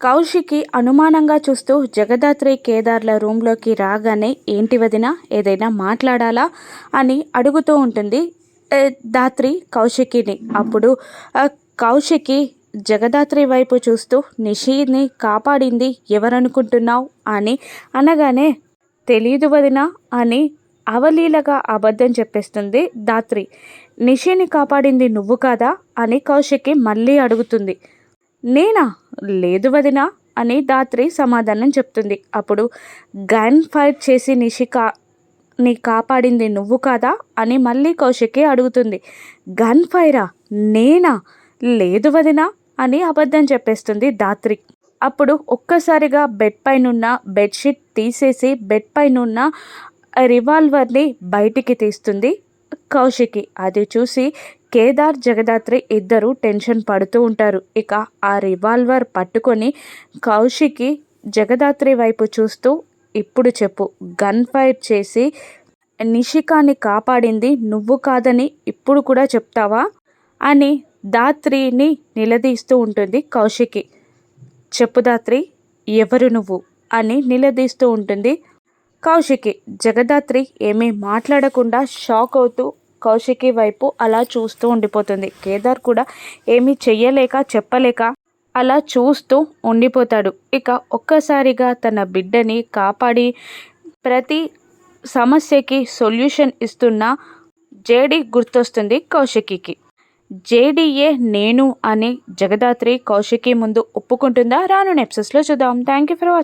కౌశికి అనుమానంగా చూస్తూ జగదాత్రి కేదార్ల రూమ్లోకి రాగానే ఏంటి వదిన ఏదైనా మాట్లాడాలా? అని అడుగుతూ ఉంటుంది దాత్రి కౌశికిని. అప్పుడు కౌశికి జగదాత్రి వైపు చూస్తూ నిషిని కాపాడింది ఎవరనుకుంటున్నావు? అని అనగానే తెలియదు వదిన అని అవలీలగా అబద్ధం చెప్పేస్తుంది దాత్రి. నిషిని కాపాడింది నువ్వు కాదా? అని కౌశికి మళ్ళీ అడుగుతుంది నేనా? లేదు వదినా అని దాత్రి సమాధానం చెప్తుంది. అప్పుడు గన్ ఫైర్ చేసి నిషికా నీ కాపాడింది నువ్వు కాదా? అని మళ్ళీ కౌశికి అడుగుతుంది. గన్ ఫైరా? నేనా? లేదు వదినా అని అబద్ధం చెప్పేస్తుంది దాత్రి అప్పుడు ఒక్కసారిగా బెడ్ పైనున్న బెడ్షీట్ తీసేసి బెడ్ పైనున్న రివాల్వర్ని బయటికి తీస్తుంది కౌశికి అది చూసి కేదార్ జగదాత్రి ఇద్దరు టెన్షన్ పడుతూ ఉంటారు. ఇక ఆ రివాల్వర్ పట్టుకొని కౌశికి జగదాత్రి వైపు చూస్తూ ఇప్పుడు చెప్పు. గన్ ఫైర్ చేసి నిషికాని కాపాడింది నువ్వు కాదని ఇప్పుడు కూడా చెప్తావా? అని దాత్రిని నిలదీస్తూ ఉంటుంది కౌశికి. చెప్పు దాత్రి ఎవరు నువ్వు? అని నిలదీస్తూ ఉంటుంది కౌశికి. జగదాత్రి ఏమీ మాట్లాడకుండా షాక్ అవుతూ కౌశికి వైపు అలా చూస్తూ ఉండిపోతుంది. కేదార్ కూడా ఏమీ చెయ్యలేక చెప్పలేక అలా చూస్తూ ఉండిపోతాడు. ఇక ఒక్కసారిగా తన బిడ్డని కాపాడి ప్రతి సమస్యకి సొల్యూషన్ ఇస్తున్న జేడి గుర్తొస్తుంది కౌశికికి. జేడీఏ నేను అని జగదాత్రి కౌశికి ముందు ఒప్పుకుంటుందా? రాను నెప్సెస్లో చూద్దాం. Thank you for watching